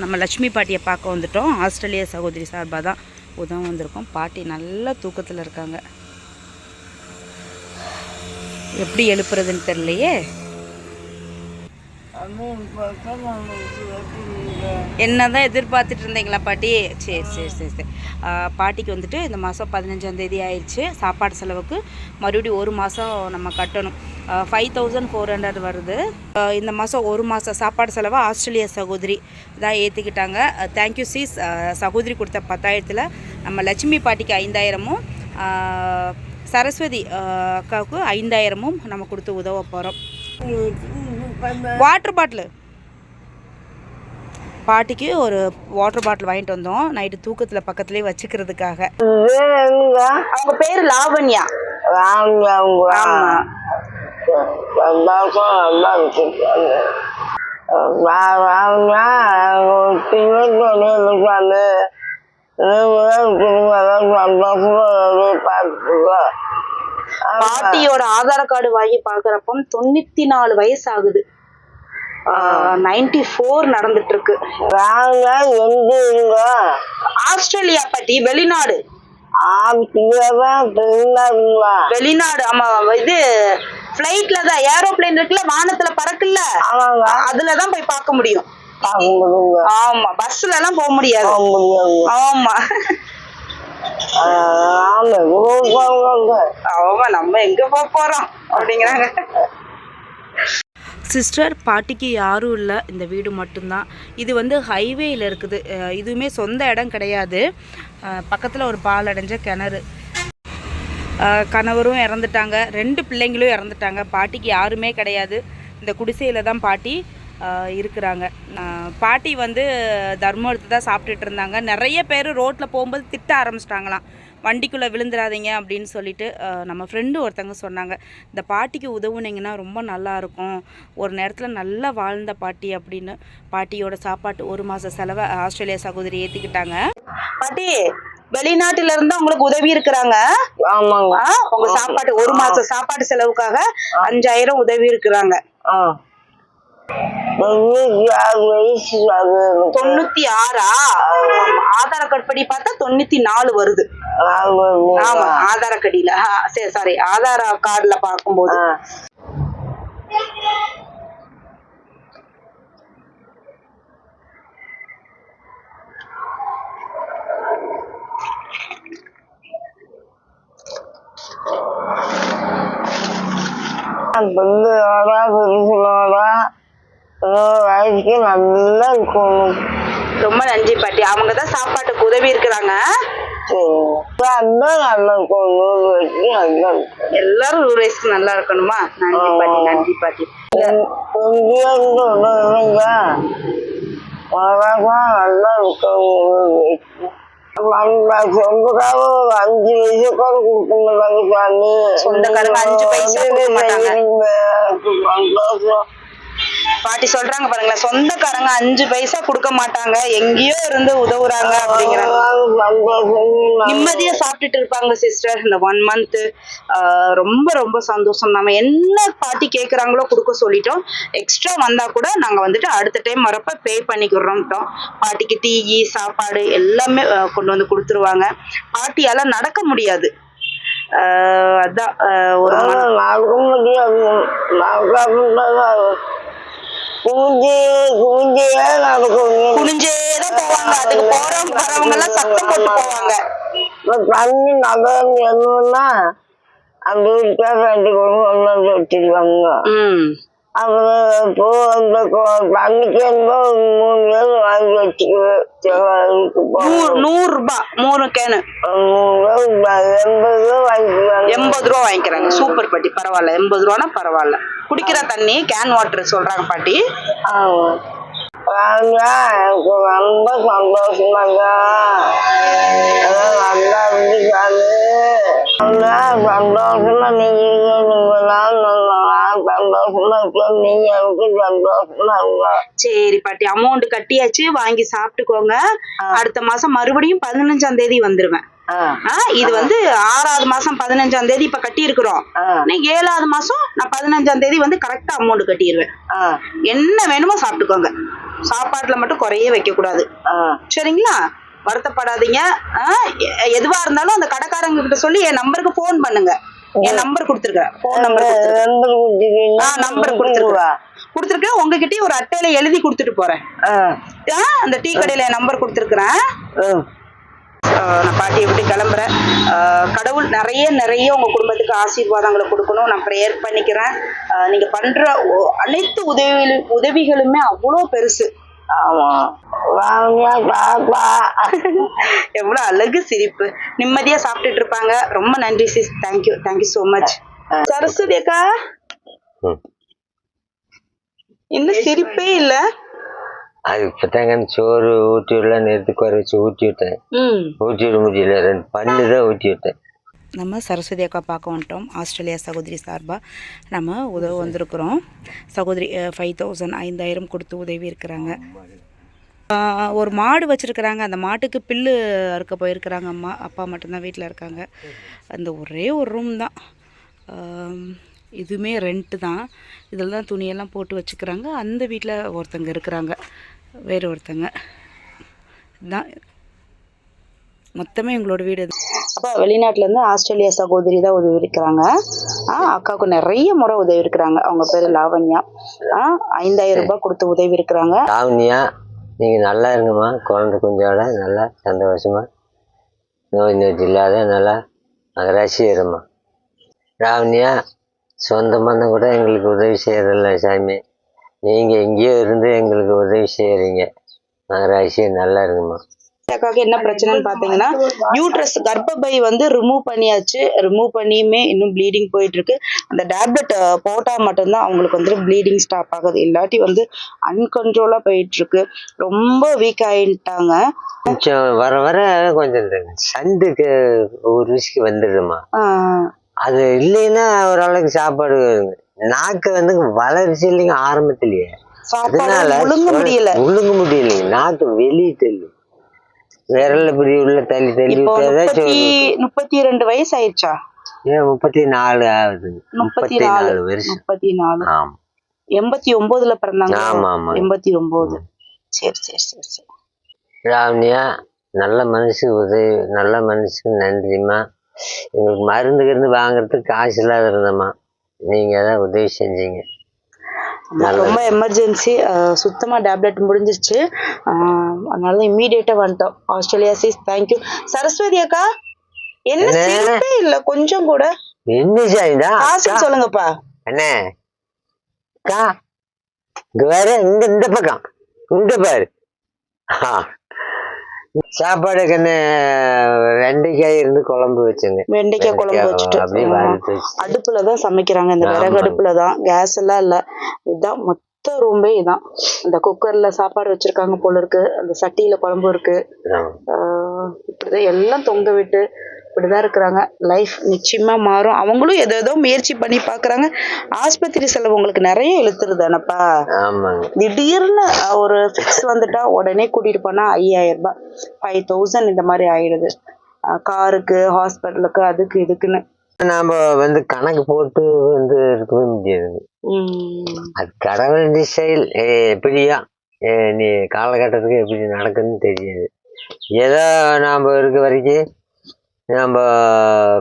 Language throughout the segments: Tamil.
நம்ம லட்சுமி பாட்டியை பார்க்க வந்துட்டோம். ஆஸ்திரேலிய சகோதரி சார்பாக தான் உதவும் வந்திருக்கோம். பாட்டி நல்ல தூக்கத்தில் இருக்காங்க. எப்படி எழுப்புறதுன்னு தெரியலையே. என்னதான் எதிர்பார்த்துட்டு இருந்தீங்களா பாட்டி? சரி சரி சரி சரி. பாட்டிக்கு வந்துட்டு இந்த மாதம் பதினஞ்சாந்தேதி ஆயிடுச்சு. சாப்பாடு செலவுக்கு மறுபடியும் ஒரு மாதம் நம்ம கட்டணும். ஃபைவ் தௌசண்ட் ஃபோர் ஹண்ட்ரட் வருது. இந்த மாதம் ஒரு மாதம் சாப்பாடு செலவை ஆஸ்திரேலியா சகோதரி தான் ஏற்றிக்கிட்டாங்க தேங்க்யூ சீஸ் சகோதரி கொடுத்த பத்தாயிரத்தில் நம்ம லட்சுமி பாட்டிக்கு ஐந்தாயிரமும் சரஸ்வதி அக்காவுக்கு ஐந்தாயிரமும் நம்ம கொடுத்து உதவ போகிறோம் வாட்டர் பாட்டிலு பாட்டிக்கு ஒரு வாட்டர் பாட்டில் வாங்கிட்டு வந்தோம். நைட்டு தூக்கத்தில் பக்கத்துலேயே வச்சுக்கிறதுக்காக. அவங்க பேர் லாவண்யா. ஆமா பாட்டியோட ஆதார் கார்டு வாங்கி பார்க்குறப்போ தொண்ணூற்றி நாலு வயசு ஆகுது நைன்டி ஃபோர் நடந்துட்டு இருக்கு. ஆஸ்திரேலியா பாட்டி வெளிநாடு. வெளிநாடு ஆமா இது ஃப்ளைட்ல தான் ஏரோப்ளேன் இருக்குல்ல வானத்துல பறக்குல்ல? அதுல தான் போய் பார்க்க முடியும். ஆமா பஸ்ல எல்லாம் போக முடியாது. ஆமா. ஆமா நம்ம எங்க போக போறோம்? அப்படிங்கிறாங்க. சிஸ்டர் பாட்டிக்கு யாரும் இல்லை இந்த வீடு மட்டும்தான். இது வந்து ஹைவேயில் இருக்குது. இதுவுமே சொந்த இடம் கிடையாது. பக்கத்தில் ஒரு பால் அடைஞ்ச கிணறு. கணவரும் இறந்துட்டாங்க. ரெண்டு பிள்ளைங்களும் இறந்துட்டாங்க. பாட்டிக்கு யாருமே கிடையாது. இந்த குடிசையில் தான் பாட்டி இருக்கிறாங்க. பாட்டி வந்து தர்மம் எடுத்து தான் சாப்பிட்டுட்டு இருந்தாங்க. நிறைய பேர் ரோட்டில் போகும்போது திட்ட ஆரம்பிச்சிட்டாங்களாம். வண்டிக்குள்ளே விழுந்துடாதீங்க அப்படின்னு சொல்லிட்டு நம்ம ஃப்ரெண்டு ஒருத்தவங்க சொன்னாங்க. இந்த பாட்டிக்கு உதவுனீங்கன்னா ரொம்ப நல்லா இருக்கும். ஒரு நேரத்தில் நல்லா வாழ்ந்த பாட்டி அப்படின்னு. பாட்டியோட சாப்பாட்டு ஒரு மாத செலவை ஆஸ்திரேலியா சகோதரி ஏற்றிக்கிட்டாங்க பாட்டி வெளிநாட்டுல இருந்து உங்களுக்கு உதவி இருக்கிறாங்க. ஆமாங்க. உங்க சாப்பாடு ஒரு மாச சாப்பாடு செலவுக்காக அஞ்சாயிரம் உதவி இருக்கிறாங்க. தொண்ணூத்தி ஆறு ஆதார் கார்டு படி பார்த்தா தொண்ணூத்தி நாலு வருது ஆமா. ஆதார கடியில. சரி சாரி ஆதார கார்டுல பார்க்கும்போது. புருஷனோட இன்னொரு வயசுக்கு நல்லா இருக்கணும் ரொம்ப நன்றி பாட்டி. அவங்க தான் சாப்பாட்டுக்கு உதவி இருக்கிறாங்க. நல்லா இருக்கும் இருக்கும் எல்லாரும் நூறு வயசுக்கு நல்லா இருக்கணுமா? நன்றி பாட்டி நன்றி பாட்டி. நல்லா இருக்கும் அஞ்சு சொந்தக்காரங்க அஞ்சு பைசா கொடுக்க மாட்டாங்க. பாட்டி சொல்றாங்க பாருங்களேன் சொந்தக்காரங்க அஞ்சு பைசா கொடுக்க மாட்டாங்க எங்கேயோ இருந்து உதவுறாங்க அப்படிங்கிறாங்க நிம்மதியா சாப்பிட்டுட்டு இருப்பாங்க சிஸ்டர் இந்த ஒன் மந்த் ரொம்ப ரொம்ப சந்தோஷம். நம்ம என்ன பாட்டி கேக்குறாங்களோ கொடுக்க சொல்லிட்டோம். எக்ஸ்ட்ரா வந்தா கூட நாங்க வந்துட்டு அடுத்த டைம் வரப்ப பே பண்ணிக்கிறோம்ட்டோம். பாட்டிக்கு டீ சாப்பாடு எல்லாமே கொண்டு வந்து கொடுத்துருவாங்க. பாட்டியால நடக்க முடியாது. அதான் ஒரு குஞ்சு குஞ்சியே நடக்கும் குனிஞ்சேதான் போவாங்க. அதுக்கு போறவங்க போறவங்க எல்லாம் சத்தம் போட்டு போவாங்க. தண்ணி நகரம் என்னன்னா வீட்டுல ரெண்டு கொண்டு வச்சிருக்காங்க அப்புறம் அந்த தண்ணிக்கு மூணு பேர் வாங்கி நூறு ரூபாய் மூணு கேனு. எண்பது ரூபா வாங்கிக்குவாங்க எண்பது ரூபா வாங்கிக்கிறாங்க. சூப்பர் பாட்டி பரவாயில்ல. எண்பது ரூபானா பரவாயில்ல. குடிக்கிற தண்ணி கேன் வாட்டர் சொல்றாங்க பாட்டி. ரொம்ப சந்தோஷமாங்க அதான் நல்லா இருந்துச்சாரு சந்தோஷமா நீங்க சரி பாட்டி அமௌண்ட் கட்டியாச்சு வாங்கி சாப்பிட்டுக்கோங்க. அடுத்த மாசம் மறுபடியும் பதினஞ்சாம் தேதி வந்துருவேன். இது வந்து ஆறாவது மாசம் பதினஞ்சாம் தேதி இப்ப கட்டி இருக்கிறோம் ஏழாவது மாசம் நான் பதினஞ்சாம் தேதி வந்து கரெக்டா அமௌண்ட் கட்டிடுவேன் என்ன வேணுமோ சாப்பிட்டுக்கோங்க. சாப்பாட்டுல மட்டும் குறைய வைக்க கூடாது. சரிங்களா? வருத்தப்படாதீங்க. எதுவா இருந்தாலும் அந்த கடைக்காரங்க கிட்ட சொல்லி என் நம்பருக்கு ஃபோன் பண்ணுங்க. என் நம்பர் கொடுத்துருக்கேன் ஃபோன் நம்பர் நம்பர் நம்பர் கொடுத்துருக்கேன் உங்ககிட்டயும் ஒரு அட்டையில எழுதி கொடுத்துட்டு போறேன். அந்த டீ கடையில என் நம்பர் கொடுத்துருக்குறேன். நான் பாட்டியை விட்டு கிளம்புறேன். கடவுள் நிறைய நிறைய உங்க குடும்பத்துக்கு ஆசீர்வாதங்களை கொடுக்கணும். நான் ப்ரேயர் பண்ணிக்கிறேன். நீங்க பண்ற அனைத்து உதவி உதவிகளுமே அவ்வளோ பெருசு. எவ்வளோ அழகு சிரிப்பு. நிம்மதியா சாப்பிட்டுட்டு இருப்பாங்க. ரொம்ப நன்றி sis thank you thank you so much Saraswathi அக்கா. இன்னும் சிரிப்பே இல்ல. அது இப்போதாங்க சோறு ஊற்றி விடலாம் நேரத்து குறை வச்சு ஊற்றி விட்டேன். ஊற்றி விட முடியல. ரெண்டு பண்ணு தான் ஊற்றி விட்டேன். நம்ம சரஸ்வதி அக்கா பார்க்க வந்துட்டோம். ஆஸ்திரேலியா சகோதரி சார்பாக நம்ம உதவ வந்திருக்கிறோம். சகோதரி ஃபைவ் தௌசண்ட் ஐந்தாயிரம் கொடுத்து உதவி இருக்கிறாங்க. ஒரு மாடு வச்சுருக்குறாங்க. அந்த மாட்டுக்கு பில்லு அறுக்க போயிருக்கிறாங்க. அம்மா அப்பா மட்டும்தான் வீட்டில் இருக்காங்க. அந்த ஒரே ஒரு ரூம் தான். இதுவுமே ரெண்ட்டு தான். இதில் தான் துணியெல்லாம் போட்டு வச்சுக்கிறாங்க. அந்த வீட்டில் ஒருத்தங்க இருக்கிறாங்க. வேறு ஒருத்தங்க. தான் மொத்தமே எங்களோட வீடு அப்போ வெளிநாட்டிலேருந்து ஆஸ்திரேலியா சகோதரி தான் உதவி இருக்கிறாங்க. ஆ அக்காவுக்கு நிறைய முறை உதவி இருக்கிறாங்க. அவங்க பேர் லாவண்யா. ஆ ஐந்தாயிரம் ரூபாய் கொடுத்து உதவி இருக்கிறாங்க. லாவண்யா நீங்கள் நல்லா இருங்கம்மா. குழந்தை குஞ்சோட நல்லா சந்தோஷமா. நோய் நொடி இல்லாத நல்லா மகராசி இரும்மா லாவண்யா சொந்த பந்தம் கூட எங்களுக்கு உதவி செய்யறதில்ல சாமி. நீங்கள் எங்கேயோ இருந்து எங்களுக்கு உதவி செய்கிறீங்க மகராசி நல்லா இருங்கம்மா அக்காவுக்கு என்ன பிரச்சனைன்னு பார்த்தீங்கன்னா யூட்ரஸ் கர்ப்பப்பை வந்து ரிமூவ் பண்ணியாச்சு. ரிமூவ் பண்ணியுமே இன்னும் ப்ளீடிங் போயிட்டு இருக்கு அந்த டேப்லெட் போட்டால் மட்டும்தான் அவங்களுக்கு வந்து ப்ளீடிங் ஸ்டாப் ஆகுது. இல்லாட்டி வந்து அன்கண்ட்ரோலாக போயிட்டு இருக்கு ரொம்ப வீக் ஆயிட்டாங்க. கொஞ்சம் வர வர கொஞ்சம் இந்த சண்டுக்கு ஒரு ருசிக்கு வந்துடுமா அது இல்லைன்னா ஓரளவுக்கு சாப்பாடு நாக்கு வந்து வளர்ச்சி இல்லைங்க ஆரம்பத்திலேயே. அதனால முடியல. முழுங்க முடியலைங்க. நாக்கு வெளியே தள்ளு. விரல்ல இப்படி உள்ள தள்ளி தள்ளி முப்பத்தி ரெண்டு வயசு ஆயிடுச்சா ஏன் முப்பத்தி நாலு ஆகுது. முப்பத்தி நாலு வருஷம். முப்பத்தி நாலு ஆமா. எண்பத்தி ஒன்பதுல பிறந்தாங்க. ஆமா ஆமா எண்பத்தி ஒன்பது சரி சரி சரி சரி. ராவணியா நல்ல மனுஷன் உதவி நல்ல மனுஷன் நன்றிம்மா. எங்களுக்கு மருந்து கிருந்து வாங்குறதுக்கு காசு இல்லாத இருந்தம்மா. நீங்க தான் உதவி செஞ்சீங்க. ரொம்ப எமர்ஜென்சி சுத்தமா டேப்லெட் முடிஞ்சிருச்சு. அதனால இம்மீடியட்டா வந்துட்டோம். ஆஸ்திரேலியா சீஸ் தேங்க்யூ சரஸ்வதி அக்கா என்ன என்ன? சிரிப்பே இல்ல கொஞ்சம் கூட. என்ன காசு சொல்லுங்கப்பா. அண்ணே அக்கா இங்க வேற இங்க இந்த பக்கம். இங்க பாரு. சாப்பாடு கண்ணு வெண்டைக்காய் இருந்து குழம்பு வச்சுங்க வெண்டைக்காய் குழம்பு வச்சுட்டு. அடுப்புல தான் சமைக்கிறாங்க. இந்த விறகு. அடுப்புல தான். கேஸ் எல்லாம் இல்ல. இதுதான் மொத்த ரூம்பே இதான். இந்த குக்கர்ல சாப்பாடு வச்சிருக்காங்க போல இருக்கு. அந்த சட்டியில குழம்பு இருக்கு. இப்படிதான் எல்லாம் தொங்க விட்டு இப்படிதான் இருக்கிறாங்க. லைஃப் நிச்சயமா மாறும். அவங்களும் ஏதோ ஏதோ முயற்சி பண்ணி பாக்குறாங்க ஆஸ்பத்திரி செலவு உங்களுக்கு நிறைய இழுத்துருதானப்பா திடீர்னு ஒரு ஃபிக்ஸ் வந்துட்டா உடனே கூட்டிட்டு போனா ஐயாயிரம் ரூபாய். ஃபைவ் தௌசண்ட் இந்த மாதிரி ஆயிடுது. காருக்கு ஹாஸ்பிட்டலுக்கு அதுக்கு இதுக்குன்னு. நாம வந்து கணக்கு போட்டு வந்து இருக்கவே முடியாது. அது கடவுள் செயல். ஏ, எப்படியா? நீ காலகட்டத்துக்கு எப்படி நடக்குதுன்னு தெரியாது. ஏதோ நாம் இருக்க வரைக்கும் நம்ம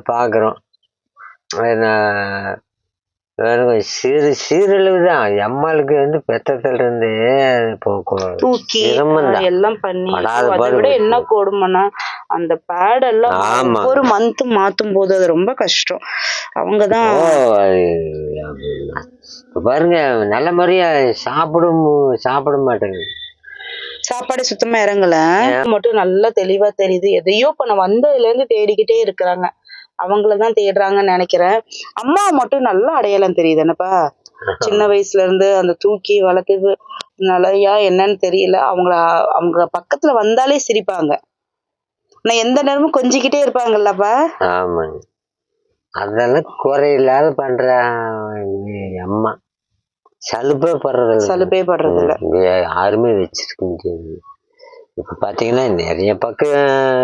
பார்க்குறோம் வேணும் சீரு சீரழிவு தான் எம்மாளுக்கு வந்து பெத்தத்துல இருந்து தூக்கி தான். எல்லாம் பண்ணி அதை விட. என்ன கொடுமைன்னா அந்த பேட் எல்லாம் ஆமா. ஒவ்வொரு மந்த் மாத்தும் போது அது ரொம்ப கஷ்டம் அது இப்ப பாருங்க நல்ல முறையா சாப்பிடும் சாப்பிட மாட்டேங்குது சாப்பாடு சுத்தமா இறங்கல. மட்டும் நல்லா தெளிவா தெரியுது. எதையோ இப்ப நான் வந்ததுல இருந்து தேடிக்கிட்டே இருக்கிறாங்க. அவங்களதான் தேடுறாங்கன்னு நினைக்கிறேன். அம்மா மட்டும் நல்லா அடையாளம் தெரியுது. என்னப்பா? சின்ன வயசுல இருந்து அந்த தூக்கி வளர்த்தது நிலையா என்னன்னு தெரியல. அவங்கள அவங்க பக்கத்துல வந்தாலே சிரிப்பாங்க. நான் எந்த நேரமும் கொஞ்சிக்கிட்டே இருப்பாங்கல்லப்பா? ஆமாங்க. அதெல்லாம் குறையில்லாத பண்ற அம்மா. சலுப்பே படுறதில்ல. சலுப்பே படுறது இல்ல யாருமே வச்சிருக்க முடியாது. இப்ப பாத்தீங்கன்னா நிறைய பக்கம்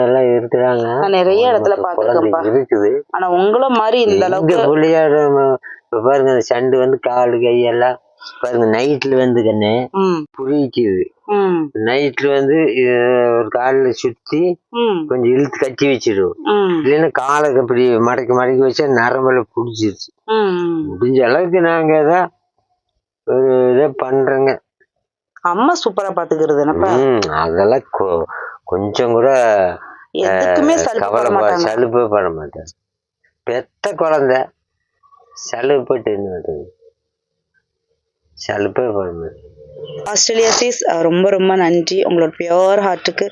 எல்லாம் இருக்கிறாங்க. நிறைய இடத்துல குழந்தை பாத்துருக்கேன்ப்பா. இருக்குது. ஆனா உங்கள மாதிரி இந்த அளவுக்கு புள்ளியாட பாருங்க அந்த சண்டு வந்து காலு கையெல்லாம் பாருங்க நைட்ல வந்து கண்ணு ம். நைட்ல வந்து ஒரு காலில் சுத்தி கொஞ்சம் இழுத்து கட்டி வச்சிடும் ம். இல்லைன்னா காலை இப்படி மடக்கி மடக்கி வச்சா நரம்புல பிடிச்சிருச்சு. முடிஞ்ச அளவுக்கு நாங்க தான் ஒரு இதை பண்றோங்க. அம்மா சூப்பரா பாத்துக்கிறது என்னப்பா? ம், அதெல்லாம் கொ- கொஞ்சம் கூட எதுக்குமே சலுப்பு பட கவலை மாட்டாங்க. சலுப்பே பட மாட்டேன் பெத்த குழந்தை சலுப்பட்டு என்ன பண்றது சலுப்பே மாட்டேன் ஆஸ்திரேலியா சீஸ் ரொம்ப ரொம்ப நன்றி. உங்களோட பியோர் ஹார்ட்டுக்கு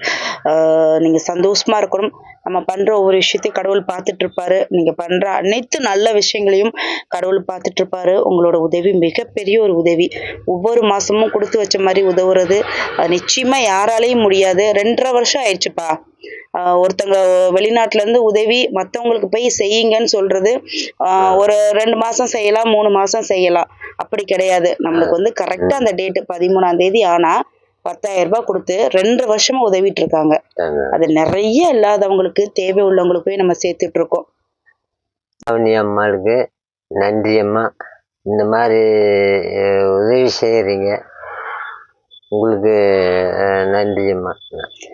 நீங்கள் சந்தோஷமா இருக்கணும். நம்ம பண்ணுற ஒவ்வொரு விஷயத்தையும் கடவுள் பார்த்துட்டு இருப்பாரு நீங்கள் பண்ணுற அனைத்து நல்ல விஷயங்களையும் கடவுள் பார்த்துட்டு இருப்பாரு உங்களோட உதவி மிகப்பெரிய ஒரு உதவி. ஒவ்வொரு மாதமும் கொடுத்து வச்ச மாதிரி உதவுறது. அது நிச்சயமாக யாராலையும் முடியாது. ரெண்டரை வருஷம் ஆயிடுச்சுப்பா. ஒருத்தங்க வெளிநாட்டுல இருந்து உதவி மற்றவங்களுக்கு போய் செய்யுங்கன்னு சொல்றது. ஆஹ் ஒரு ரெண்டு மாசம் செய்யலாம் மூணு மாசம் செய்யலாம். அப்படி கிடையாது. நம்மளுக்கு வந்து கரெக்டா அந்த டேட் பதிமூணாம் தேதி ஆனா பத்தாயிரம் ரூபாய் கொடுத்து ரெண்டு வருஷமா உதவிட்டு இருக்காங்க. அது நிறைய இல்லாதவங்களுக்கு தேவை உள்ளவங்களுக்கு போய் நம்ம சேர்த்துட்டு இருக்கோம். அவனி அம்மாளுக்கு நன்றி அம்மா. இந்த மாதிரி உதவி செய்கிறீங்க உங்களுக்கு நன்றி அம்மா.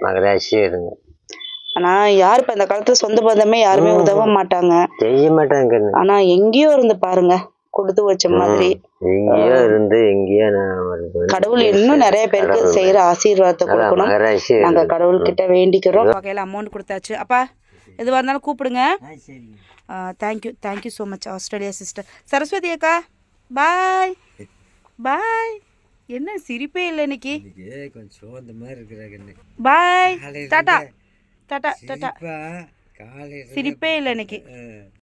மகராசியாக இருங்க ஆனா யார் இப்ப இந்த காலத்துல சொந்த பந்தமே யாருமே உதவ மாட்டாங்க. செய்ய மாட்டாங்க. ஆனா எங்கேயோ இருந்து பாருங்க. கொடுத்து வச்ச மாதிரி. எங்கேயோ இருந்து எங்கேயோ கடவுள் இன்னும் நிறைய பேருக்கு செய்யற ஆசீர்வாதத்தை கொடுக்கணும். நாங்க கடவுள் கிட்ட வேண்டிக்கிறோம். வகையில் அமௌண்ட் கொடுத்தாச்சு. அப்பா எதுவாக இருந்தாலும் கூப்பிடுங்க. Thank you thank you so much Australia sister Saraswathi அக்கா பாய் பாய் என்ன சிரிப்பே இல்லை இன்னைக்கு? Bye tata tata tata. சிரிப்பே இல்லை இன்னைக்கு.